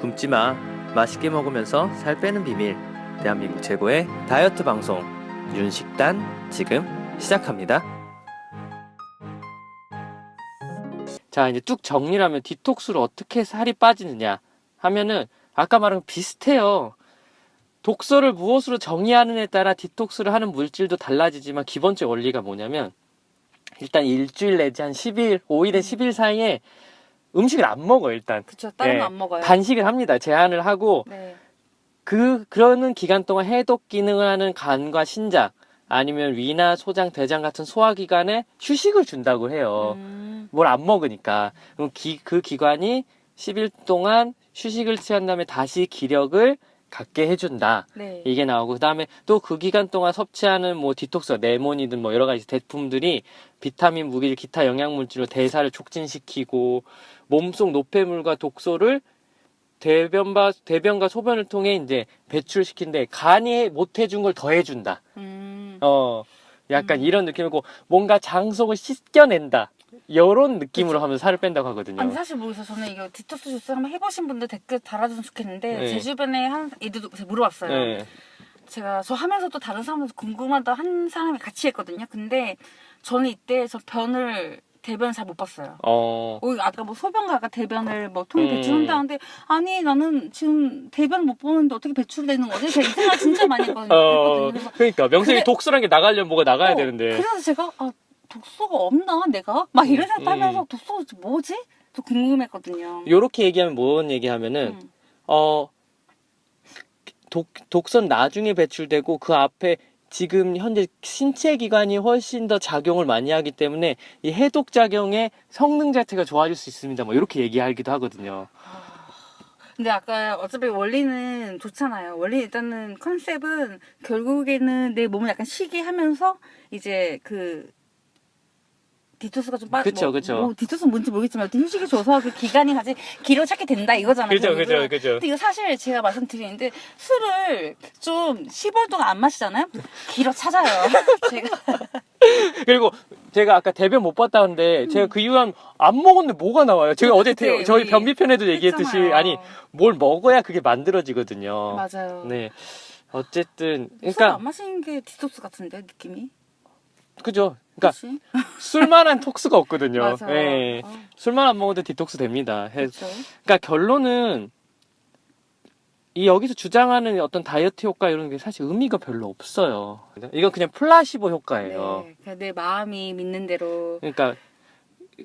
굶지 마. 맛있게 먹으면서 살 빼는 비밀. 대한민국 최고의 다이어트 방송. 윤식단 지금 시작합니다. 자, 이제 쭉 정리를 하면 디톡스로 어떻게 살이 빠지느냐 하면은 아까 말한 비슷해요. 독소를 무엇으로 정의하느냐에 따라 디톡스를 하는 물질도 달라지지만 기본적 원리가 뭐냐면 일단 일주일 내지 한 10일, 5일에 10일 사이에 음식을 안 먹어요, 일단. 그쵸. 다른 예, 거안 먹어요. 단식을 합니다. 제한을 하고 네. 그 그러는 기간 동안 해독 기능을 하는 간과 신장 아니면 위나 소장, 대장 같은 소화 기관에 휴식을 준다고 해요. 음, 뭘안 먹으니까. 그럼 기, 그 기관이 10일 동안 휴식을 취한 다음에 다시 기력을 갖게 해준다. 네. 이게 나오고 그다음에 또 그 기간 동안 섭취하는 뭐 디톡스, 레몬이든 뭐 여러 가지 제품들이 비타민, 무기, 기타 영양 물질로 대사를 촉진시키고 몸속 노폐물과 독소를 대변과 대변과 소변을 통해 이제 배출시킨데 간이 못 해준 걸 더 해준다. 음, 어, 약간 음. 이런 느낌이고 뭔가 장속을 씻겨낸다. 이런 느낌으로 하면 살을 뺀다고 하거든요. 아니 사실 모르겠어요. 저는 이거 디톡스 주스 한번 해보신 분들 댓글 달아주면 좋겠는데 네. 제 주변에 한 애들도 물어봤어요. 네. 제가 저 하면서도 다른 사람들 궁금하다 한 사람이 같이 했거든요. 근데 저는 이때 저 변을 대변 잘 못 봤어요. 어. 어, 아까 뭐 소변가가 대변을 뭐 통에 음. 배출한다는데 아니 나는 지금 대변 못 보는데 어떻게 배출되는 거지? 제가 이 생각 진짜 많이 했거든요. 어. 그래서 그러니까 명색이 그래- 독수란 게 나가려면 뭐가 나가야 어, 되는데. 그래서 제가 아 독소가 없나 내가 막 이런 음, 생각하면서 독소가 뭐지? 또 궁금했거든요. 요렇게 얘기하면 뭔 얘기하면은 음. 어 독, 독선 나중에 배출되고 그 앞에 지금 현재 신체 기관이 훨씬 더 작용을 많이 하기 때문에 이 해독 작용의 성능 자체가 좋아질 수 있습니다. 뭐 이렇게 얘기하기도 하거든요. 근데 아까 어차피 원리는 좋잖아요. 원리 일단은 컨셉은 결국에는 내 몸을 약간 쉬게 하면서 이제 그 디토스가 좀 빠. 그쵸, 뭐, 그쵸. 뭐 디토스 는 뭔지 모르겠지만 어떤 휴식이 줘서 그 기간이 같이 기로 찾게 된다 이거잖아요. 그죠. 그죠, 그죠. 근데 이거 사실 제가 말씀드리는데 술을 좀 10월 동안 안 마시잖아요. 길어 찾아요. 제가 그리고 제가 아까 대변 못 봤다는데 제가 그 이후에 안 먹었는데 뭐가 나와요? 제가 어제 대- 그때 저희 우리 변비편에도 얘기했듯이 했잖아요. 아니 뭘 먹어야 그게 만들어지거든요. 맞아요. 네. 어쨌든 그러니까 마시는 게 디톡스 같은데 느낌이. 그죠. 그러니까 그치? 술만한 톡스가 없거든요. 예. 어, 술만 안 먹어도 디톡스 됩니다. 해- 그쵸. 그러니까 결론은 이 여기서 주장하는 어떤 다이어트 효과 이런 게 사실 의미가 별로 없어요. 이건 그냥 플라시보 효과예요. 네, 그냥 내 마음이 믿는 대로 그러니까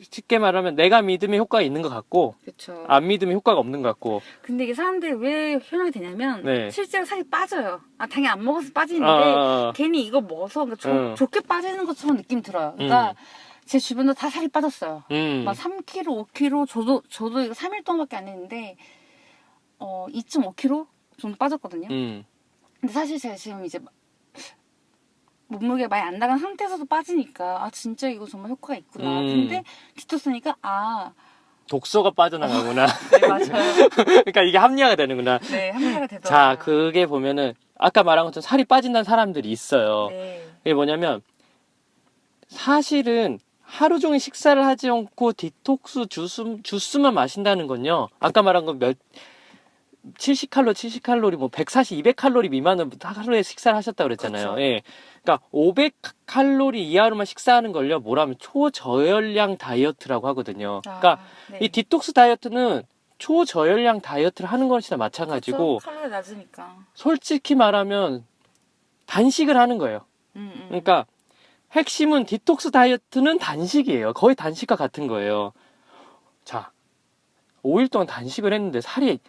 쉽게 말하면 내가 믿으면 효과가 있는 것 같고 그렇죠. 안 믿으면 효과가 없는 것 같고. 근데 이게 사람들이 왜 현혹이 되냐면 네. 실제로 살이 빠져요. 아 당연히 안 먹어서 빠지는데 아, 괜히 이거 먹어서 그러니까 좋- 응. 좋게 빠지는 것처럼 느낌 들어요. 그러니까 음. 제 주변도 다 살이 빠졌어요. 음. 막 3kg, 5kg 저도 저도 이거 3일 동안밖에 안 했는데 어 2.5kg 정도 빠졌거든요. 음. 근데 사실 제가 지금 이제 몸무게 많이 안 나간 상태에서도 빠지니까 아 진짜 이거 정말 효과가 있구나. 음. 근데 디토스니까 아 독소가 빠져나가구나. 네, 맞아요. 그러니까 이게 합리화가 되는구나. 네 합리화가 되더라고요. 자, 그게 보면은 아까 말한 것처럼 살이 빠진다는 사람들이 있어요. 네. 이게 뭐냐면 사실은 하루 종일 식사를 하지 않고 디톡스 주스, 주스만 마신다는 건요. 아까 말한 건 몇 70칼로, 70칼로리, 뭐 140, 200칼로리 미만은 하루에 식사를 하셨다고 그랬잖아요. 그렇죠. 예. 그러니까 500칼로리 이하로만 식사하는 걸요. 뭐라면 초저열량 다이어트라고 하거든요. 그러니까 아, 네. 이 디톡스 다이어트는 초저열량 다이어트를 하는 것이나 마찬가지고 그쵸? 칼로리 낮으니까. 솔직히 말하면 단식을 하는 거예요. 음, 음. 그러니까 핵심은 디톡스 다이어트는 단식이에요. 거의 단식과 같은 거예요. 자, 5일 동안 단식을 했는데 살이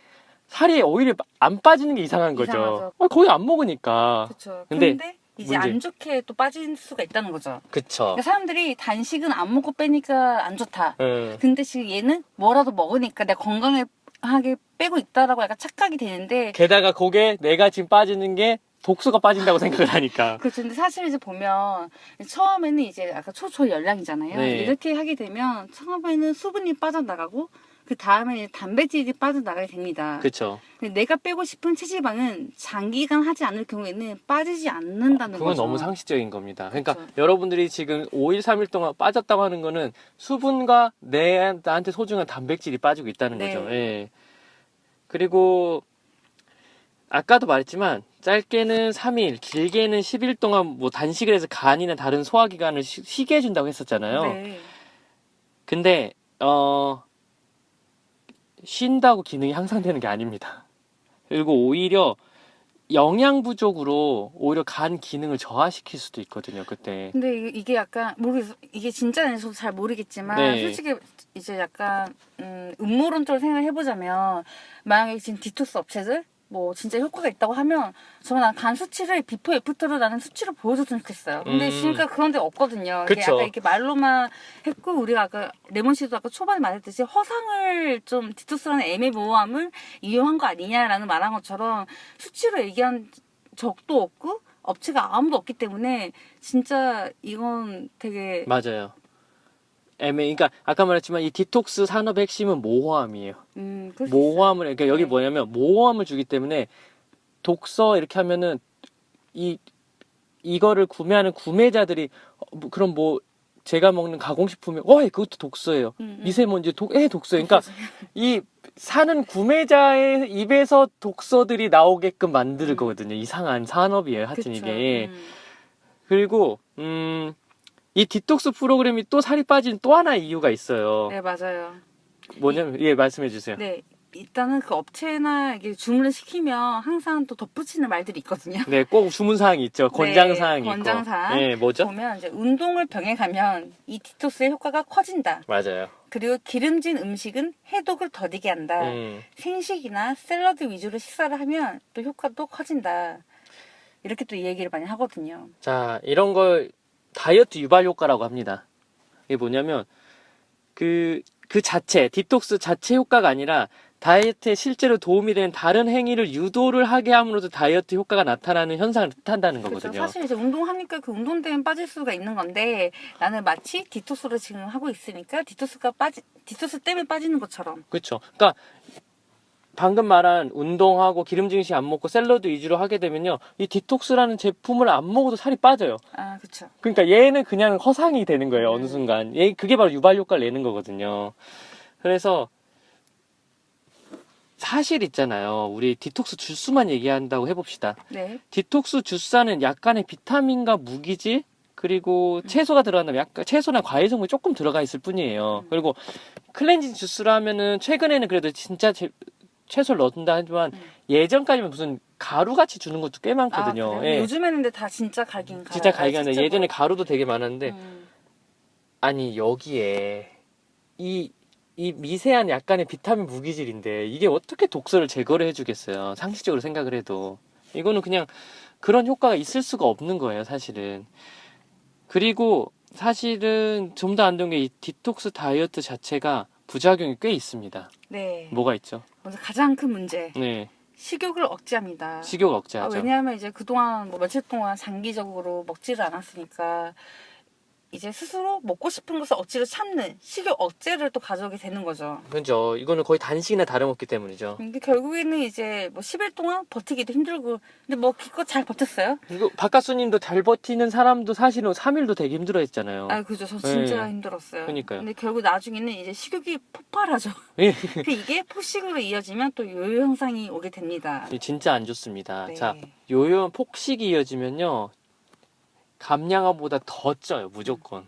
살이 오히려 안 빠지는 게 이상한 거죠. 이상하죠. 어, 거의 안 먹으니까. 그렇죠. 근데 근데, 이제 문제- 안 좋게 또 빠질 수가 있다는 거죠. 그쵸. 그러니까 사람들이 단식은 안 먹고 빼니까 안 좋다. 예. 근데 지금 얘는 뭐라도 먹으니까 내가 건강하게 빼고 있다라고 약간 착각이 되는데 게다가 그게 내가 지금 빠지는 게 독소가 빠진다고 생각을 하니까. 그렇죠. 근데 사실 이제 보면 처음에는 이제 아까 초초 열량이잖아요. 네. 이렇게 하게 되면 처음에는 수분이 빠져나가고 그 다음에 단백질이 빠져나가게 됩니다. 그쵸. 근데 내가 빼고 싶은 체지방은 장기간 하지 않을 경우에는 빠지지 않는다는 그건 거죠. 너무 상식적인 겁니다. 그러니까 그쵸. 여러분들이 지금 5일, 3일 동안 빠졌다고 하는 거는 수분과 내, 나한테 소중한 단백질이 빠지고 있다는 네. 거죠. 예. 그리고 아까도 말했지만 짧게는 3일, 길게는 10일 동안 뭐 단식을 해서 간이나 다른 소화기관을 쉬, 쉬게 해준다고 했었잖아요. 네. 근데 어 쉰다고 기능이 향상되는 게 아닙니다. 그리고 오히려 영양 부족으로 오히려 간 기능을 저하시킬 수도 있거든요. 그때. 근데 이- 이게 약간 모르겠어 이게 진짜는 저도 잘 모르겠지만 네. 솔직히 이제 약간 음, 음모론적으로 생각을 해보자면 만약에 지금 디톡스 업체들 뭐 진짜 효과가 있다고 하면 저는 난 간 수치를 비포 애프터로 나는 수치로 보여줬으면 좋겠어요. 근데 음. 지금까지 그런 데 없거든요. 그쵸. 약간 이렇게 말로만 했고 우리가 아까 레몬 씨도 아까 초반에 말했듯이 허상을 좀 디톡스라는 애매모호함을 이용한 거 아니냐라는 말한 것처럼 수치로 얘기한 적도 없고 업체가 아무도 없기 때문에 진짜 이건 되게 맞아요. 애매. 그러니까 아까 말했지만 이 디톡스 산업의 핵심은 모호함이에요. 음 모호함을 그러니까 여기 네. 뭐냐면 모호함을 주기 때문에 독서 이렇게 하면은 이 이거를 구매하는 구매자들이 어, 뭐 그럼 뭐 제가 먹는 가공식품이 어 그것도 독서예요. 음, 음. 미세먼지 독, 예, 독서예요. 그러니까 이 사는 구매자의 입에서 독서들이 나오게끔 만들 음. 거거든요. 이상한 산업이에요. 하여튼 그쵸. 이게. 음. 그리고 음, 이 디톡스 프로그램이 또 살이 빠진 또 하나의 이유가 있어요. 네 맞아요. 뭐냐면 예, 말씀해 주세요. 네 일단은 그 업체나 이게 주문을 시키면 항상 또 덧붙이는 말들이 있거든요. 네, 꼭 주문 사항이 있죠. 권장 사항이. 네, 권장 사항. 네, 뭐죠? 보면 이제 운동을 병행하면 이 디톡스의 효과가 커진다. 맞아요. 그리고 기름진 음식은 해독을 더디게 한다. 음, 생식이나 샐러드 위주로 식사를 하면 또 효과도 커진다. 이렇게 또이 얘기를 많이 하거든요. 자, 이런 걸 다이어트 유발 효과라고 합니다. 이게 뭐냐면 그, 그 자체, 디톡스 자체 효과가 아니라 다이어트에 실제로 도움이 되는 다른 행위를 유도를 하게 함으로써 다이어트 효과가 나타나는 현상을 뜻한다는 그렇죠. 거거든요. 사실 이제 운동하니까 그 운동 때문에 빠질 수가 있는 건데 나는 마치 디톡스를 지금 하고 있으니까 디톡스가 빠지 디톡스 때문에 빠지는 것처럼. 그렇죠. 그러니까 방금 말한 운동하고 기름진 음식 안 먹고 샐러드 위주로 하게 되면요. 이 디톡스라는 제품을 안 먹어도 살이 빠져요. 아 그렇죠. 그러니까 얘는 그냥 허상이 되는 거예요. 어느 음. 순간. 얘 그게 바로 유발 효과를 내는 거거든요. 그래서 사실 있잖아요. 우리 디톡스 주스만 얘기한다고 해 봅시다. 네. 디톡스 주스 안은 약간의 비타민과 무기질 그리고 채소가 들어간다면 약간 채소나 과일 성분이 조금 들어가 있을 뿐이에요. 음. 그리고 클렌징 주스라 하면은 최근에는 그래도 진짜 제- 채소를 넣는다 하지만 음. 예전까지는 무슨 가루 같이 주는 것도 꽤 많거든요. 아? 예. 요즘에는 근데 다 진짜 갈긴 갈아요. 진짜 갈기는데 실제로. 예전에 가루도 되게 많았는데 음. 아니 여기에 이, 이 미세한 약간의 비타민 무기질인데 이게 어떻게 독소를 제거를 해주겠어요 상식적으로 생각을 해도 이거는 그냥 그런 효과가 있을 수가 없는 거예요 사실은 그리고 사실은 좀 더 안 좋은 게 이 디톡스 다이어트 자체가 부작용이 꽤 있습니다 네. 뭐가 있죠 먼저 가장 큰 문제. 네. 식욕을 억제합니다. 식욕 아, 억제하죠. 왜냐하면 이제 그동안 뭐 며칠 동안 장기적으로 먹지를 않았으니까 이제 스스로 먹고 싶은 것을 억지로 참는 식욕 억제를 또 가져오게 되는 거죠. 그렇죠 이거는 거의 단식이나 다름없기 때문이죠 근데 결국에는 이제 뭐 10일 동안 버티기도 힘들고 근데 뭐 기껏 잘 버텼어요. 그리고 바깥수님도 잘 버티는 사람도 사실은 3일도 되게 힘들어 했잖아요 아 그죠. 저 진짜 네. 힘들었어요. 그러니까요. 근데 결국 나중에는 이제 식욕이 폭발하죠. 예. 그 이게 폭식으로 이어지면 또 요요 현상이 오게 됩니다. 진짜 안 좋습니다. 네. 자, 요요 폭식이 이어지면요. 감량화보다 더 쪄요, 무조건.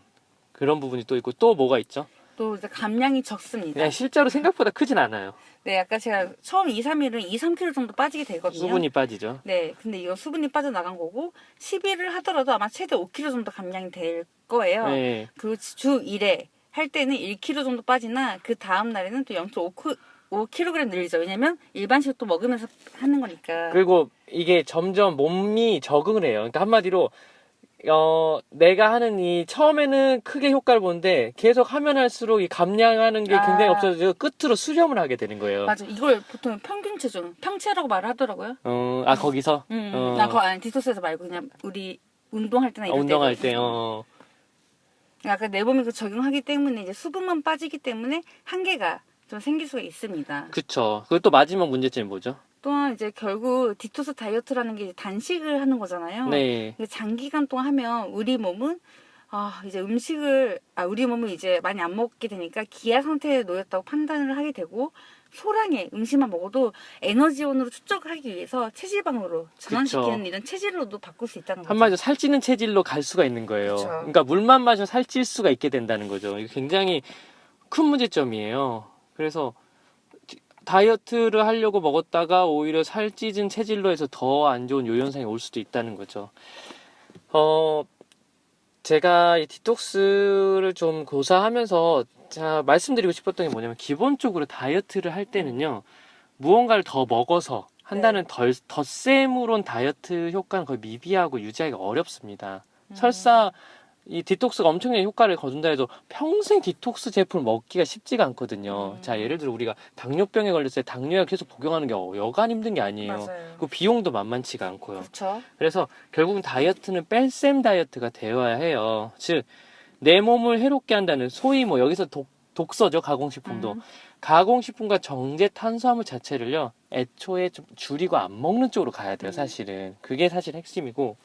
그런 부분이 또 있고, 또 뭐가 있죠? 또 이제 감량이 적습니다. 그냥 실제로 생각보다 크진 않아요. 네, 아까 제가 처음 2, 3일은 2, 3kg 정도 빠지게 되거든요. 수분이 빠지죠. 네, 근데 이거 수분이 빠져나간 거고 10일을 하더라도 아마 최대 5kg 정도 감량이 될 거예요. 네. 그리고 주 1회 할 때는 1kg 정도 빠지나 그 다음 날에는 또 0.5 5kg 늘리죠. 왜냐면 일반식 또 먹으면서 하는 거니까. 그리고 이게 점점 몸이 적응을 해요. 그러니까 한마디로, 어, 내가 하는 이, 처음에는 크게 효과를 보는데, 계속 하면 할수록 이 감량하는 게 굉장히 아. 없어지고, 끝으로 수렴을 하게 되는 거예요. 맞아. 이걸 보통 평균 체중, 평체라고 말을 하더라고요. 어, 아, 거기서? 음, 어. 그거 아니 디토스에서 말고 그냥 우리 운동할 때나 아, 이럴 운동할 때 때, 어. 약간 내 몸이 그 적용하기 때문에 이제 수분만 빠지기 때문에 한계가 좀 생길 수가 있습니다. 그쵸. 그리고 또 마지막 문제점이 뭐죠? 또한 이제 결국 디토스 다이어트라는 게 단식을 하는 거잖아요. 네. 장기간 동안 하면 우리 몸은 아 이제 음식을 아 우리 몸은 이제 많이 안 먹게 되니까 기아 상태에 놓였다고 판단을 하게 되고 소량의 음식만 먹어도 에너지원으로 축적하기 위해서 체지방으로 전환시키는 이런 체질로도 바꿀 수 있다는 거죠. 한마디로 살찌는 체질로 갈 수가 있는 거예요. 그쵸. 그러니까 물만 마셔 살찔 수가 있게 된다는 거죠. 굉장히 큰 문제점이에요. 그래서 디- 다이어트를 하려고 먹었다가 오히려 살찌진 체질로 해서 더 안 좋은 요현상이 올 수도 있다는 거죠. 어, 제가 이 디톡스를 좀 고사하면서 자, 말씀드리고 싶었던 게 뭐냐면 기본적으로 다이어트를 할 때는요. 무언가를 더 먹어서 한다는 덜, 덧셈으론 다이어트 효과는 거의 미비하고 유지하기가 어렵습니다. 음. 설사 이 디톡스가 엄청난 효과를 거둔다 해도 평생 디톡스 제품을 먹기가 쉽지가 않거든요. 음. 자, 예를 들어 우리가 당뇨병에 걸렸을 때 당뇨약 계속 복용하는 게 어- 여간 힘든 게 아니에요. 맞아요. 그 비용도 만만치가 않고요. 그렇죠. 그래서 결국은 다이어트는 뺄셈 다이어트가 되어야 해요. 즉, 내 몸을 해롭게 한다는 소위 뭐 여기서 독, 독서죠, 가공식품도. 음. 가공식품과 정제 탄수화물 자체를요, 애초에 좀 줄이고 안 먹는 쪽으로 가야 돼요, 음. 사실은. 그게 사실 핵심이고.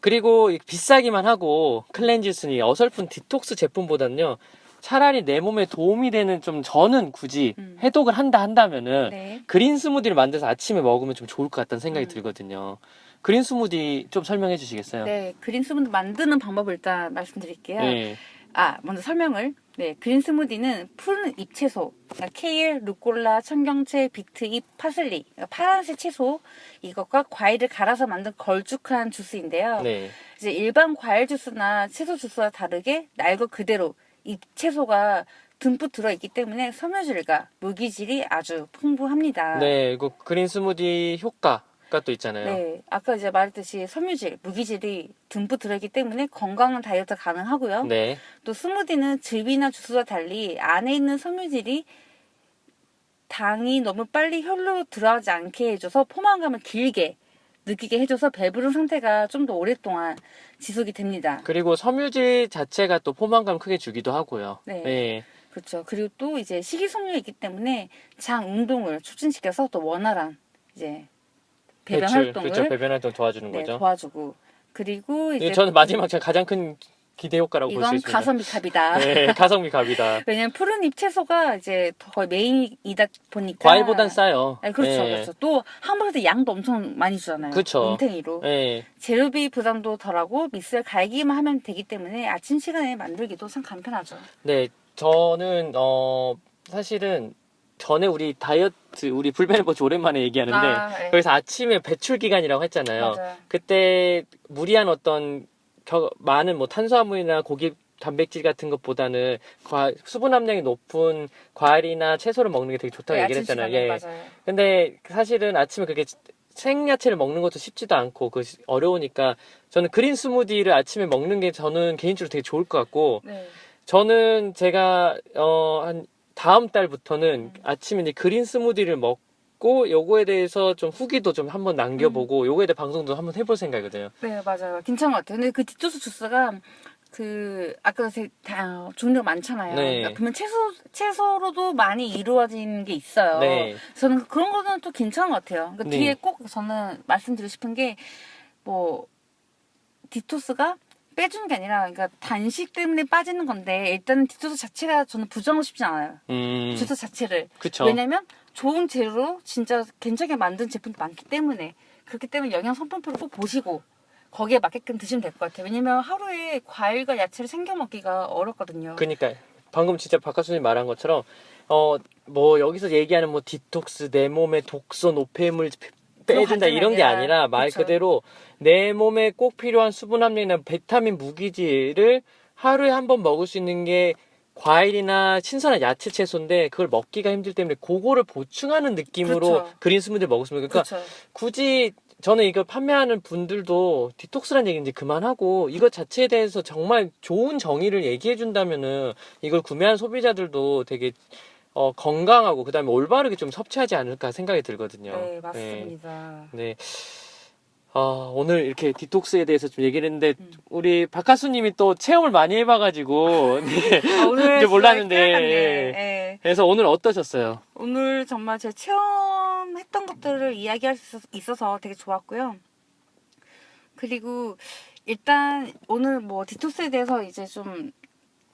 그리고 이 비싸기만 하고 클렌지스니 어설픈 디톡스 제품보다는요, 차라리 내 몸에 도움이 되는 좀 저는 굳이 음. 해독을 한다 한다면은 네. 그린 스무디를 만들어서 아침에 먹으면 좀 좋을 것 같다는 생각이 음. 들거든요. 그린 스무디 좀 설명해 주시겠어요? 네, 그린 스무디 만드는 방법을 일단 말씀드릴게요. 네. 아, 먼저 설명을. 네, 그린 스무디는 푸른 잎채소, 그러니까 케일, 루꼴라, 청경채, 비트잎, 파슬리, 그러니까 파란색 채소 이것과 과일을 갈아서 만든 걸쭉한 주스인데요. 네. 이제 일반 과일 주스나 채소 주스와 다르게 날 것 그대로 잎 채소가 듬뿍 들어있기 때문에 섬유질과 무기질이 아주 풍부합니다. 네, 이거 그린 스무디 효과 가 또 있잖아요. 네, 아까 이제 말했듯이 섬유질, 무기질이 듬뿍 들어있기 때문에 건강한 다이어트 가능하고요. 네. 또 스무디는 즙이나 주스와 달리 안에 있는 섬유질이 당이 너무 빨리 혈로 들어가지 않게 해줘서 포만감을 길게 느끼게 해줘서 배부른 상태가 좀 더 오랫동안 지속이 됩니다. 그리고 섬유질 자체가 또 포만감 크게 주기도 하고요. 네. 네. 그렇죠. 그리고 또 이제 식이섬유가 있기 때문에 장 운동을 촉진시켜서 또 원활한 이제 배변 배출, 활동을 그렇죠. 배변 활동 도와주는 네, 거죠. 도와주고 그리고 이제 저는 마지막 제가 가장 큰 기대 효과라고 볼 수 이건 있습니다. 가성비 탑이다. 네, 가성비 갑이다. 왜냐면 푸른 잎 채소가 이제 거의 메인이다 보니까 과일보단 싸요. 네, 그렇죠, 네. 그렇죠. 또한 번에 양도 엄청 많이 주잖아요. 그쵸. 뭉탱이로. 네. 재료비 부담도 덜하고 믹스를 갈기만 하면 되기 때문에 아침 시간에 만들기도 참 간편하죠. 네, 저는 어 사실은 전에 우리 다이어트 우리 불변의버치 오랜만에 얘기하는데 아, 네. 거기서 아침에 배출 기간이라고 했잖아요. 맞아요. 그때 무리한 어떤 겨- 많은 뭐 탄수화물이나 고기 단백질 같은 것보다는 과- 수분 함량이 높은 과일이나 채소를 먹는 게 되게 좋다고 네, 얘기를 했잖아요. 예. 맞아요. 근데 사실은 아침에 그게 생야채를 먹는 것도 쉽지도 않고 그 어려우니까 저는 그린 스무디를 아침에 먹는 게 저는 개인적으로 되게 좋을 것 같고 네. 저는 제가 어한 다음 달부터는 음. 아침에 이제 그린 스무디를 먹고 요거에 대해서 좀 후기도 좀 한번 남겨보고 음. 요거에 대해 방송도 한번 해볼 생각이거든요. 네, 맞아요. 괜찮은 것 같아요. 근데 그 디토스 주스가 그 아까 제- 다 종류가 많잖아요. 네. 그러니까 보면 채소 채소로도 많이 이루어진 게 있어요. 네. 저는 그런 거는 또 괜찮은 것 같아요. 그러니까 네. 뒤에 꼭 저는 말씀드리고 싶은 게 뭐 디토스가 빼주는 게 아니라 그러니까 단식 때문에 빠지는 건데 일단은 디토스 자체가 저는 부정하고 싶지 않아요. 음, 주스 자체를. 그쵸. 왜냐면 좋은 재료로 진짜 괜찮게 만든 제품도 많기 때문에 그렇기 때문에 영양 성분표를 꼭 보시고 거기에 맞게끔 드시면 될 것 같아요. 왜냐면 하루에 과일과 야채를 챙겨 먹기가 어렵거든요. 그니까 방금 진짜 박가수님 말한 것처럼 어 뭐 여기서 얘기하는 뭐 디톡스 내 몸에 독소 노폐물 빼준다 이런 게 아니라, 말 그쵸. 그대로 내 몸에 꼭 필요한 수분 함량이나 비타민 무기질을 하루에 한 번 먹을 수 있는 게 과일이나 신선한 야채 채소인데 그걸 먹기가 힘들 때문에 그거를 보충하는 느낌으로 그렇죠. 그린 스무디를 먹었으면 그러니까 그렇죠. 굳이 저는 이걸 판매하는 분들도 디톡스란 얘기 이제 그만하고 이것 자체에 대해서 정말 좋은 정의를 얘기해 준다면은 이걸 구매한 소비자들도 되게 어, 건강하고 그다음에 올바르게 좀 섭취하지 않을까 생각이 들거든요. 네, 맞습니다. 네. 아, 오늘 이렇게 디톡스에 대해서 좀 얘기를 했는데 음. 우리 박하수님이 또 체험을 많이 해봐가지고 네. 아, 오늘 이제 몰랐는데. 예. 예. 그래서 오늘 어떠셨어요? 오늘 정말 제 체험했던 것들을 이야기할 수 있어서 되게 좋았고요. 그리고 일단 오늘 뭐 디톡스에 대해서 이제 좀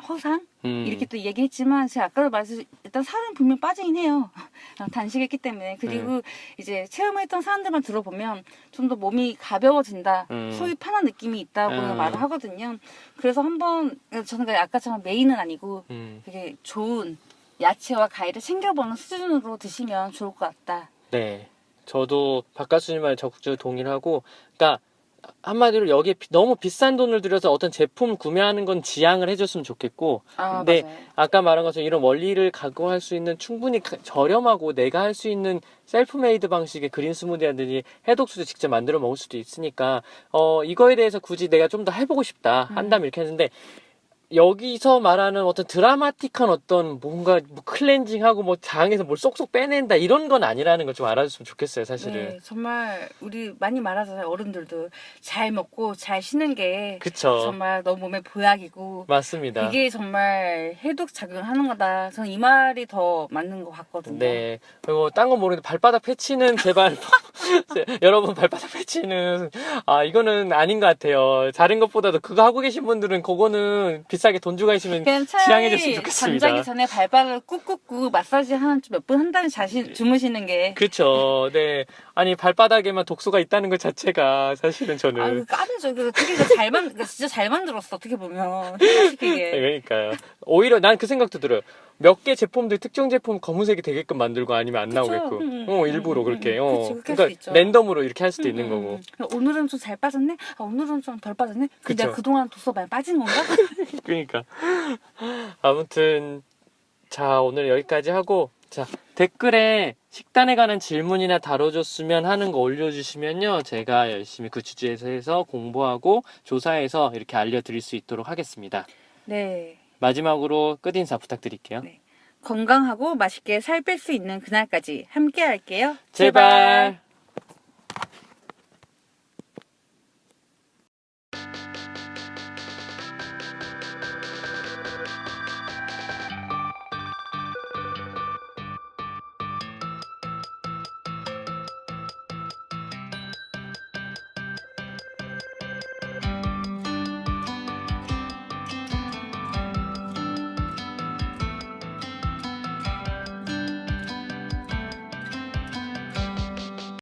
허상 음. 이렇게 또 얘기했지만 제가 아까도 말했듯이 일단 살은 분명 빠지긴 해요. 단식했기 때문에 그리고 네. 이제 체험했던 사람들만 들어보면 좀 더 몸이 가벼워진다, 음. 속이 편한 느낌이 있다고 음. 말을 하거든요. 그래서 한번 저는 아까처럼 메인은 아니고 음. 되게 좋은 야채와 과일을 챙겨보는 수준으로 드시면 좋을 것 같다. 네. 저도 박가수님 말 적극적으로 동의를 하고, 그러니까 한마디로 여기에 비- 너무 비싼 돈을 들여서 어떤 제품 구매하는 건 지양을 해줬으면 좋겠고, 아 네. 맞아요. 아까 말한 것처럼 이런 원리를 각오할 수 있는 충분히 가- 저렴하고 내가 할 수 있는 셀프메이드 방식의 그린 스무디라든지 해독수도 직접 만들어 먹을 수도 있으니까 어 이거에 대해서 굳이 내가 좀 더 해보고 싶다 음. 한다면 이렇게 했는데 여기서 말하는 어떤 드라마틱한 어떤 뭔가 뭐 클렌징하고 뭐 장에서 뭘 쏙쏙 빼낸다 이런 건 아니라는 걸 좀 알아줬으면 좋겠어요 사실은 네, 정말 우리 많이 말하잖아요. 어른들도 잘 먹고 잘 쉬는 게 그쵸 정말 너 몸의 보약이고 맞습니다 그게 정말 해독 작용하는 거다. 저는 이 말이 더 맞는 것 같거든요. 네. 그리고 딴 건 모르는데 발바닥 패치는 제발 여러분 발바닥 패치는 아 이거는 아닌 것 같아요. 다른 것보다도 그거 하고 계신 분들은 그거는 비 싸게 돈 주고 하시면 그냥 지양해 줬으면 차라리 좋겠습니다. 잠자기 전에 발바닥을 꾹꾹꾹 마사지 한 몇 분 한다는 자신 주무시는 게 그렇죠. 네. 아니 발바닥에만 독소가 있다는 것 자체가 사실은 저는 아유 까매져. 그 되게 잘 만, 그러니까 진짜 잘 만들었어. 어떻게 보면 생각시키게. 그러니까요. 오히려 난 그 생각도 들어요. 몇 개 제품들 특정 제품 검은색이 되게끔 만들고 아니면 안 그쵸. 나오게끔. 음, 어 음, 일부러 음, 그렇게. 음, 어. 그치, 그러니까. 랜덤으로 이렇게 할 수도 있는 음, 거고. 음. 오늘은 좀 잘 빠졌네. 아, 오늘은 좀 덜 빠졌네. 근데. 내가 그동안 독서 많이 빠진 건가? 그러니까 아무튼 자 오늘 여기까지 하고 자 댓글에 식단에 관한 질문이나 다뤄줬으면 하는 거 올려주시면요 제가 열심히 그 주제에서 해서 공부하고 조사해서 이렇게 알려드릴 수 있도록 하겠습니다 네. 마지막으로 끝인사 부탁드릴게요 네. 건강하고 맛있게 살 뺄 수 있는 그날까지 함께 할게요. 제발.